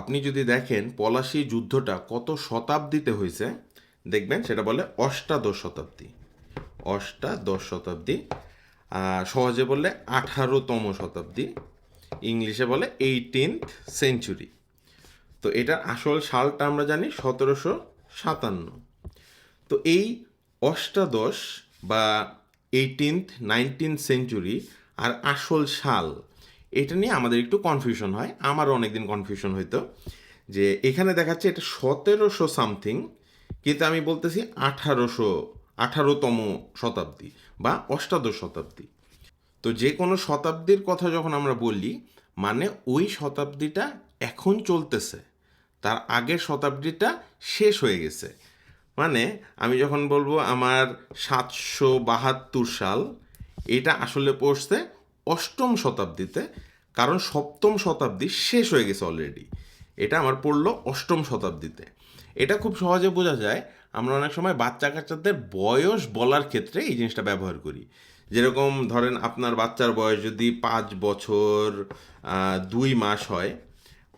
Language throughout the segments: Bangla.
আপনি যদি দেখেন পলাশী যুদ্ধটা কত শতাব্দীতে হয়েছে, দেখবেন সেটা বলে অষ্টাদশ শতাব্দী। অষ্টাদশ শতাব্দী সহজে বললে আঠারোতম শতাব্দী, ইংলিশে বলে এইটিনথ সেঞ্চুরি তো এটার আসল সালটা আমরা জানি সতেরোশো সাতান্ন। তো এই অষ্টাদশ বা এইটিনথ নাইনটিন সেঞ্চুরি আর আসল সাল এটা নিয়ে আমাদের একটু কনফিউশন হয়। আমারও অনেকদিন কনফিউশন হইতো যে এখানে দেখাচ্ছে এটা সতেরোশো সামথিং কিন্তু আমি বলতেছি আঠারোশো, আঠারোতম শতাব্দী বা অষ্টাদশ শতাব্দী। তো যে কোনো শতাব্দীর কথা যখন আমরা বলি মানে ওই শতাব্দীটা এখন চলতেছে। তার আগের শতাব্দীটা শেষ হয়ে গেছে। মানে আমি যখন বলব আমার সাতশো বাহাত্তর সাল, এটা আসলে পড়ছে অষ্টম শতাব্দীতে, কারণ সপ্তম শতাব্দী শেষ হয়ে গেছে অলরেডি এটা আমার পড়ল অষ্টম শতাব্দীতে। এটা খুব সহজে বোঝা যায়, আমরা অনেক সময় বাচ্চা কাচ্চাদের বয়স বলার ক্ষেত্রে এই জিনিসটা ব্যবহার করি। যেরকম ধরেন আপনার বাচ্চার বয়স যদি পাঁচ বছর দুই মাস হয়,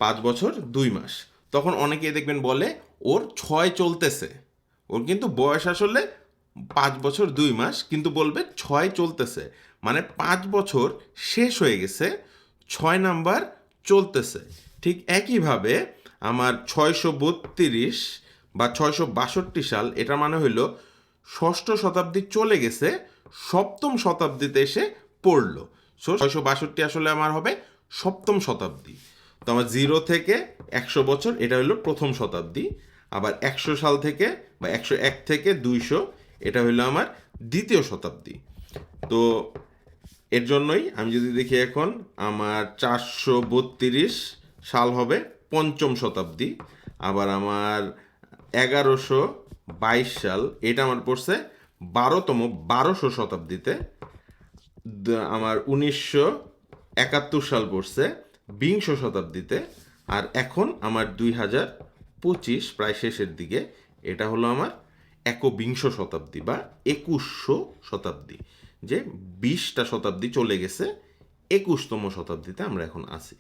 পাঁচ বছর, দুই মাস, তখন অনেকেই দেখবেন বলে, ওর ছয় চলতেছে। ওর কিন্তু বয়স আসলে পাঁচ বছর দুই মাস, কিন্তু বলবে ছয় চলতেছে। মানে পাঁচ বছর শেষ হয়ে গেছে, ছয় নাম্বার চলতেছে। ঠিক একইভাবে আমার ছয়শো বত্রিশ বা ছয়শো বাষট্টি সাল, এটা মানে হইল ষষ্ঠ শতাব্দী চলে গেছে, সপ্তম শতাব্দীতে এসে পড়ল। সো ছয়শো বাষট্টি আসলে আমার হবে সপ্তম শতাব্দী। তো আমার জিরো থেকে একশো বছর, এটা হলো প্রথম শতাব্দী। আবার একশো সাল থেকে বা একশো এক থেকে দুইশো এটা হলো আমার দ্বিতীয় শতাব্দী। তো এর জন্যই আমি যদি দেখি এখন, আমার চারশো বত্রিশ সাল হবে পঞ্চম শতাব্দী, আবার আমার এগারোশো বাইশ সাল, এটা আমার পড়ছে বারোতম, বারোশো শতাব্দীতে। আমার উনিশশো একাত্তর সাল পড়ছে বিংশ শতাব্দীতে, আর এখন আমার দুই হাজার পঁচিশ প্রায় শেষের দিকে। এটা হলো আমার একবিংশ শতাব্দী বা একুশশো শতাব্দী, যে বিশটা শতাব্দী চলে গেছে, একুশতম শতাব্দীতে আমরা এখন আছি।